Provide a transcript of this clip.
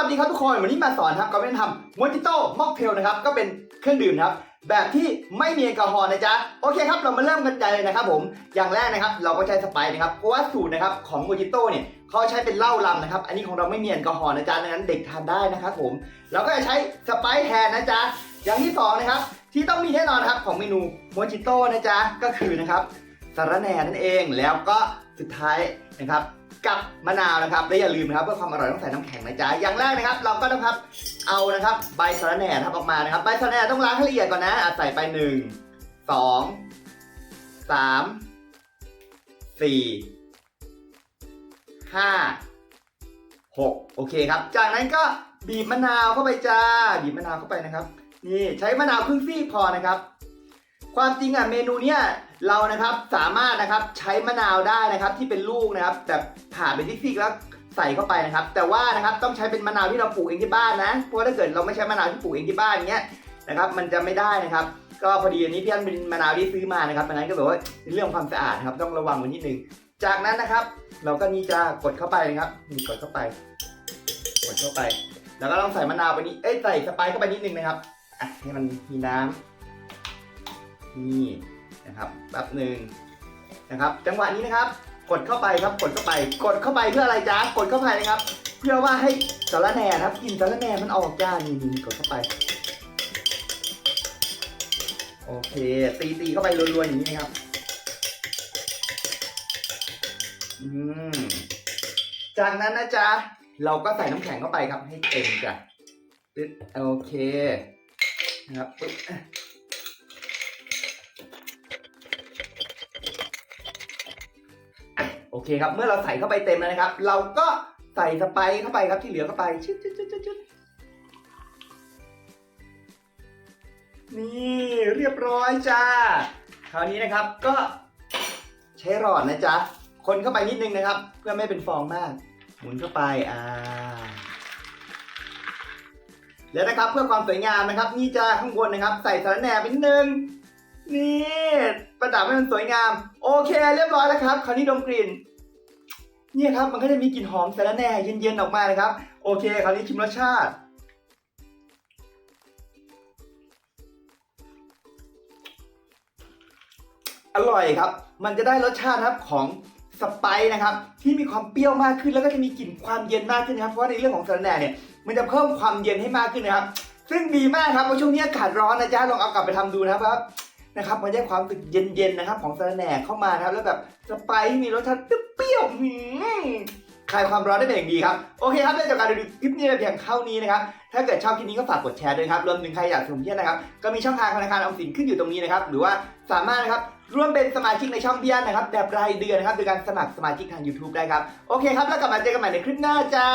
วัสดีครับทุกคนวันนี้มาสอนครับการเล่นทำมอจิโต้ม็อกเทลนะครับก็เป็นเครื่องดื่มนครับ แบบที่ไม่มีแอลกอฮอล์นะจ๊ะโอเคครับเรามาเริ่มกันเลยนะครับผมอย่างแรกนะครับ เราก็ใช้สไปร์นะครับเพราะว่าสูตรนะครับของโมจิโต้เนี่ยเขาใช้เป็นเหล้าลำนะครับ อันนี้ของเราไม่มีแอลกอฮอล์นะจ๊ะดังนั้นเด็กทานได้นะครับผมเราก็จะใช้สไปร์แทนนะจ๊ะอย่างที่สองนะครับที่ต้องมีแน่นอนครับของเมนูโมจิโต้นะจ๊ะก็คือนะครับ สาระแหน่นั่นเอง แล้วก็สุดท้ายนะครับกับมะนาวนะครับและอย่าลืมนะครับเพื่อความอร่อยต้องใส่น้ำแข็งนะจ๊ะอย่างแรกนะครับ เราก็นะครับเอานะครับใบสะระแหน่นะครับออกมานะครับใบสะระแหน่ต้องล้างให้ละเอียดก่อนนะอะใส่ไปหนึ่งสองสามสี่ห้าหกโอเคครับ จากนั้นก็บีบมะนาวเข้าไปจ้าบีบมะนาวเข้าไปนะครับ นี่ใช้มะนาวครึ่งซี่พอนะครับ ความจริงอะเมนูเนี้ยเรานะครับสามารถนะครับใช้มะนาวได้นะครับที่เป็นลูกนะครับแบบผ่าเป็นซิกๆแล้วใส่เข้าไปนะครับ แต่ว่านะครับต้องใช้เป็นมะนาวที่เราปลูกเองที่บ้านนะ เพราะว่าถ้าเกิดเราไม่ใช้มะนาวที่ปลูกเองที่บ้านเงี้ยนะครับมันจะไม่ได้นะครับ ก็พอดีอันนี้พี่อันเป็นมะนาวที่ซื้อมานะครับดังนั้นก็แบบว่าเรื่องความสะอาดนะครับต้องระวังไว้นิดนึงจากนั้นนะครับ เราก็นี่จะกดเข้าไปนะครับนี่กดเข้าไป กดเข้าไป แล้วก็ต้องใส่มะนาวไปนี้เอ้ยใส่สไปซ์เข้าไปนิดนึงนะครับอะให้มันมีน้ำ นี่นะครับแป๊บหนึ่งนะครับจังหวะนี้นะครับ กดเข้าไปครับกดเข้าไป กดเข้าไปเพื่ออะไรจ๊ะกดเข้าไปนะครับ เพื่อว่าให้สารแหน่ครับกินสารแหน่มันออกจ้านี่นี่กดเข้าไปโอเค ตีตีเข้าไปรวๆอย่างนี้นะครับอืมจากนั้นนะจ๊ะ เราก็ใส่น้ำแข็งเข้าไปครับให้เต็มจ้ะตึ๊ดโอเคนะครับปึ๊บ เคครับ เมื่อเราใส่เข้าไปเต็มแล้วนะครับ เราก็ใส่สไปซ์เข้าไปครับที่เหลือเข้าไปชึดชึดชึดชึดชึดนี่เรียบร้อยจ้า คราวนี้นะครับก็ใช้หลอดนะจ๊ะ คนเข้าไปนิดนึงนะครับ เพื่อไม่เป็นฟองมาก หมุนเข้าไปอ่าแล้วนะครับเพื่อความสวยงามนะครับ นี่จะข้างบนนะครับ ใส่สารแหน่ไปนิดนึงนี่ประดับให้มันสวยงาม โอเค เรียบร้อยแล้วครับ คราวนี้ดมกลิ่น เนี่ยครับมันก็จะมีกลิ่นหอมสาระแหน่เย็นๆออกมานะครับ โอเคคราวนี้ชิมรสชาติอร่อยครับ มันจะได้รสชาติครับของสไปซ์นะครับ ที่มีความเปรี้ยวมากขึ้นแล้วก็จะมีกลิ่นความเย็นมากขึ้นนะครับ เพราะในเรื่องของสาระแหน่เนี่ยมันจะเพิ่มความเย็นให้มากขึ้นนะครับ ซึ่งดีมากครับเพราะช่วงนี้อากาศร้อนนะจ๊ะลองเอากลับไปทำดูนะครับ นะครับมันได้ความรู้สึกเย็นๆนะครับ ของสาระแหน่เข้ามานะครับแล้วแบบสไปซ์มีรสชาติเปรี้ยวหืมคลายความร้อนได้เป็นอย่างดีครับ โอเคครับเรื่องจากการดูคลิปนี้เพียงเท่านี้นะครับ ถ้าเกิดชอบคลิปนี้ก็ฝากกดแชร์ด้วยครับรวมถึงใครอยากสมเพียรนะครับ ก็มีช่องทางธนาคารออมสินขึ้นอยู่ตรงนี้นะครับ หรือว่าสามารถนะครับร่วมเป็นสมาชิกในช่องเพียรนะครับแบบรายเดือนนะครับโดยการสมัครสมาชิกทาง YouTube ได้ครับ โอเคครับ แล้วกลับมาเจอกันใหม่ในคลิปหน้าจ้า